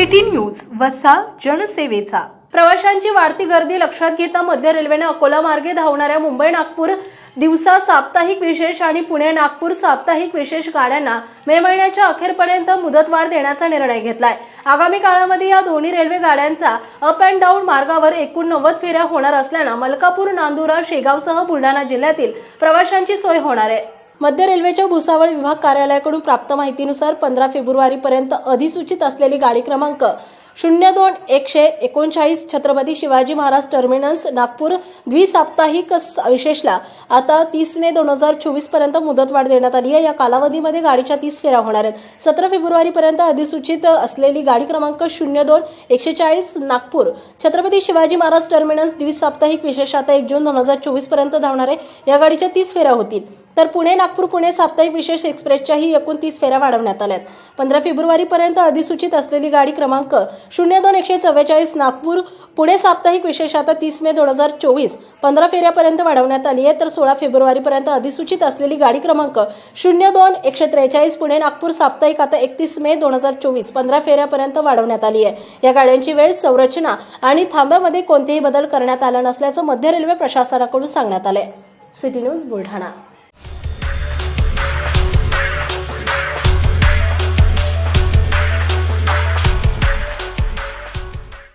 City news वसा जनसेवेचा. प्रवाशांची वाढती गर्दी लक्षात घेता मध्य रेल्वेने अकोला मार्गे धावणाऱ्या मुंबई नागपूर दिवसा साप्ताहिक विशेष आणि पुणे नागपूर साप्ताहिक विशेष गाड्यांना मे महिन्याच्या अखेरपर्यंत मुदतवाढ देण्याचा निर्णय घेतलाय. आगामी काळामध्ये या दोन्ही रेल्वे गाड्यांचा अप अँड डाऊन मार्गावर एकूण नव्वद फेऱ्या होणार असल्यानं मलकापूर नांदुरा शेगावसह बुलढाणा जिल्ह्यातील प्रवाशांची सोय होणार आहे. मध्य रेल्वेच्या भुसावळ विभाग कार्यालयाकडून प्राप्त माहितीनुसार पंधरा फेब्रुवारीपर्यंत अधिसूचित असलेली गाडी क्रमांक शून्य दोन एकशे एकोणचाळीस छत्रपती शिवाजी महाराज टर्मिनस नागपूर द्विसाप्ताहिक स- विशेषला आता तीस मे दोन हजार चोवीसपर्यंत मुदतवाढ देण्यात आली आहे. या कालावधीमध्ये गाडीच्या तीस फेऱ्या होणार आहेत. सतरा फेब्रुवारीपर्यंत अधिसूचित असलेली गाडी क्रमांक शून्य दोन एकशे चाळीस नागपूर छत्रपती शिवाजी महाराज टर्मिनस द्विसाप्ताहिक विशेष आता एक जून दोन हजार चोवीसपर्यंत धावणार आहे. या गाडीच्या तीस फेऱ्या होतील. तर पुणे नागपूर पुणे साप्ताहिक विशेष एक्सप्रेसच्याही एकूण तीस फेऱ्या वाढवण्यात आल्यात. पंधरा फेब्रुवारीपर्यंत अधिसूचित असलेली गाडी क्रमांक शून्य दोन एकशे चव्वेचाळीस नागपूर पुणे साप्ताहिक विशेष आता तीस मे दोन हजार चोवीस पंधरा फेऱ्यापर्यंत वाढवण्यात आली आहे. तर सोळा फेब्रुवारीपर्यंत अधिसूचित असलेली गाडी क्रमांक शून्य दोन एकशे त्रेचाळीस पुणे नागपूर साप्ताहिक आता एकतीस मे दोन हजार चोवीस पंधरा फेऱ्यापर्यंत वाढवण्यात आली आहे. या गाड्यांची वेळ संरचना आणि थांब्यामध्ये कोणतेही बदल करण्यात आला नसल्याचं मध्य रेल्वे प्रशासनाकडून सांगण्यात आले सिटी न्यूज बुलढाणा.